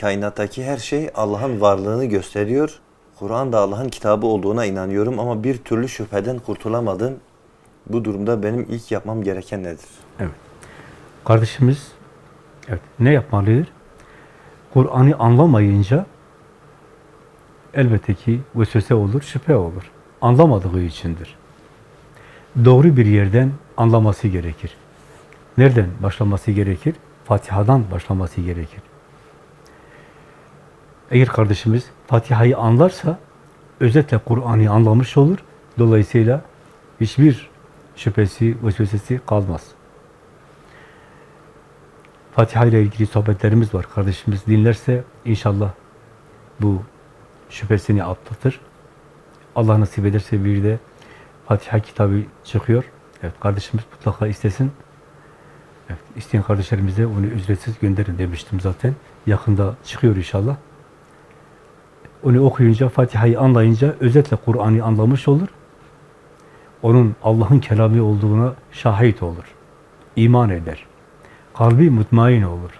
kainattaki her şey Allah'ın varlığını gösteriyor. Kur'an da Allah'ın kitabı olduğuna inanıyorum ama bir türlü şüpheden kurtulamadım. Bu durumda benim ilk yapmam gereken nedir? Evet. Kardeşimiz evet ne yapmalıdır? Kur'an'ı anlamayınca elbette ki vesvese olur, şüphe olur. Anlamadığı içindir. Doğru bir yerden anlaması gerekir. Nereden başlaması gerekir? Fatiha'dan başlaması gerekir. Eğer kardeşimiz Fatiha'yı anlarsa özetle Kur'an'ı anlamış olur. Dolayısıyla hiçbir şüphesi, vesvesesi kalmaz. Fatiha ile ilgili sohbetlerimiz var. Kardeşimiz dinlerse inşallah bu şüphesini atlatır. Allah nasip ederse bir de Fatiha kitabı çıkıyor. Evet kardeşimiz mutlaka istesin. Evet, isteyen kardeşlerimize onu ücretsiz gönderin demiştim zaten. Yakında çıkıyor inşallah. Onu okuyunca, Fatiha'yı anlayınca özetle Kur'an'ı anlamış olur. Onun Allah'ın kelamı olduğuna şahit olur. İman eder. Kalbi mutmain olur.